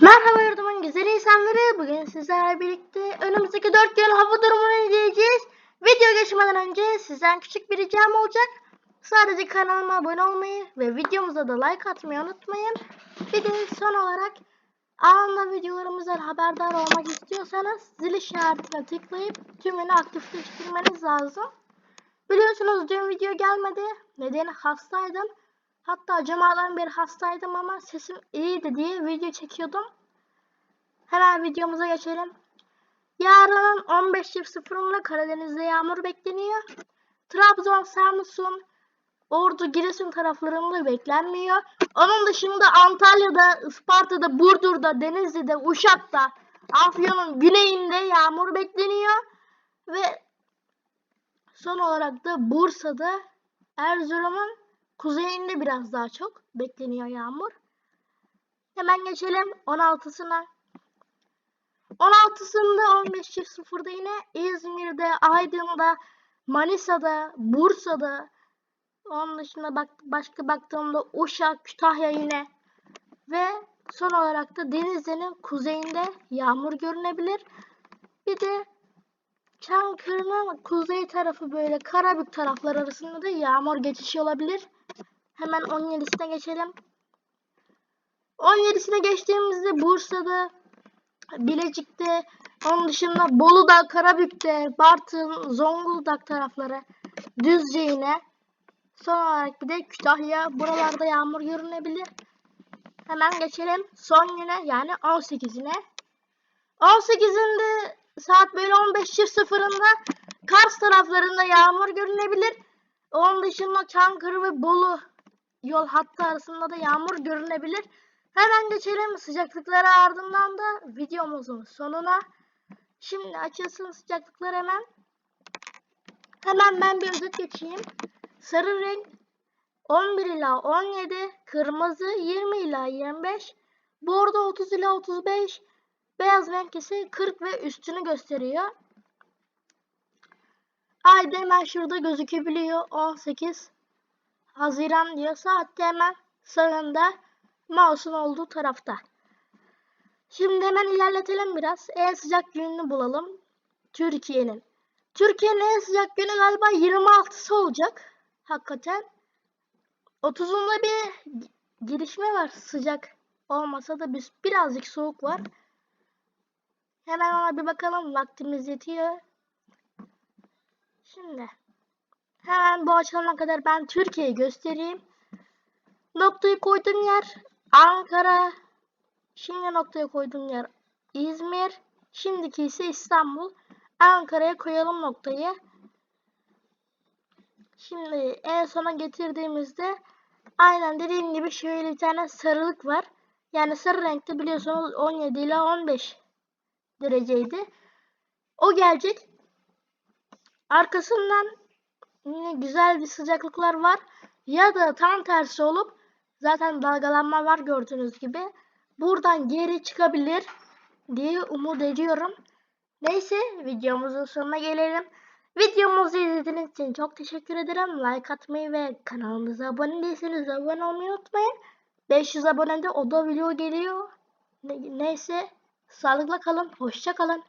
Merhaba yurdumun güzel insanları. Bugün sizlerle birlikte önümüzdeki 4 gün hava durumunu inceleyeceğiz. Video geçmeden önce sizden küçük bir ricam olacak. Sadece kanalıma abone olmayı ve videomuza da like atmayı unutmayın. Bir de son olarak anında videolarımızdan haberdar olmak istiyorsanız zil işaretine tıklayıp tümünü aktifleştirmeniz lazım. Biliyorsunuz dün video gelmedi. Nedeni hastaydım. Hatta cumadan beri hastaydım ama sesim iyiydi diye video çekiyordum. Hemen videomuza geçelim. Yarının 15.00'ında Karadeniz'de yağmur bekleniyor. Trabzon, Samsun, Ordu, Giresun taraflarında beklenmiyor. Onun dışında Antalya'da, Isparta'da, Burdur'da, Denizli'de, Uşak'ta, Afyon'un güneyinde yağmur bekleniyor. Ve son olarak da Bursa'da, Erzurum'un kuzeyinde biraz daha çok bekleniyor yağmur. Hemen geçelim 16'sına. 16'sında 15.00'da yine İzmir'de, Aydın'da, Manisa'da, Bursa'da, onun dışında bak, başka baktığımda Uşak, Kütahya yine ve son olarak da Denizli'nin kuzeyinde yağmur görünebilir. Bir de Çankırı'nın kuzey tarafı böyle Karabük taraflar arasında da yağmur geçişi olabilir. Hemen 17'sine geçelim. 17'sine geçtiğimizde Bursa'da, Bilecik'te, onun dışında Bolu'da, Karabük'te, Bartın, Zonguldak tarafları, Düzce yine. Son olarak bir de Kütahya. Buralarda yağmur görünebilir. Hemen geçelim son güne yani 18'ine. 18'inde saat böyle 15.00'ında Kars taraflarında yağmur görünebilir. Onun dışında Çankırı ve Bolu yol hattı arasında da yağmur görünebilir. Hemen geçelim sıcaklıklara ardından da videomuzun sonuna. Şimdi açılsın sıcaklıklar hemen. Hemen ben bir özet geçeyim. Sarı renk 11 ila 17, kırmızı 20 ila 25, bordo 30 ila 35, beyaz renk ise 40 ve üstünü gösteriyor. Ayda hemen şurada gözükebiliyor 18 Haziran diyor. Saatte hemen sağında mouse'un olduğu tarafta. Şimdi hemen ilerletelim biraz. En sıcak gününü bulalım. Türkiye'nin. Türkiye'nin en sıcak günü galiba 26'sı olacak. Hakikaten. 30'unda bir gelişme var sıcak olmasa da biz birazcık soğuk var. Hemen ona bir bakalım vaktimiz yetiyor. Şimdi hemen bu açılana kadar ben Türkiye'yi göstereyim. Noktayı koyduğum yer Ankara. Şimdi noktaya koyduğum yer İzmir. Şimdiki ise İstanbul. Ankara'ya koyalım noktayı. Şimdi en sona getirdiğimizde aynen dediğim gibi şöyle bir tane sarılık var. Yani sarı renkte biliyorsunuz 17 ile 15 dereceydi. O gelecek. Arkasından güzel bir sıcaklıklar var. Ya da tam tersi olup zaten dalgalanma var gördüğünüz gibi. Buradan geri çıkabilir diye umut ediyorum. Neyse videomuzun sonuna gelelim. Videomuzu izlediğiniz için çok teşekkür ederim. Like atmayı ve kanalımıza abone değilseniz abone olmayı unutmayın. 500 abonede o da video geliyor. Ne- Neyse sağlıkla kalın. Hoşça kalın.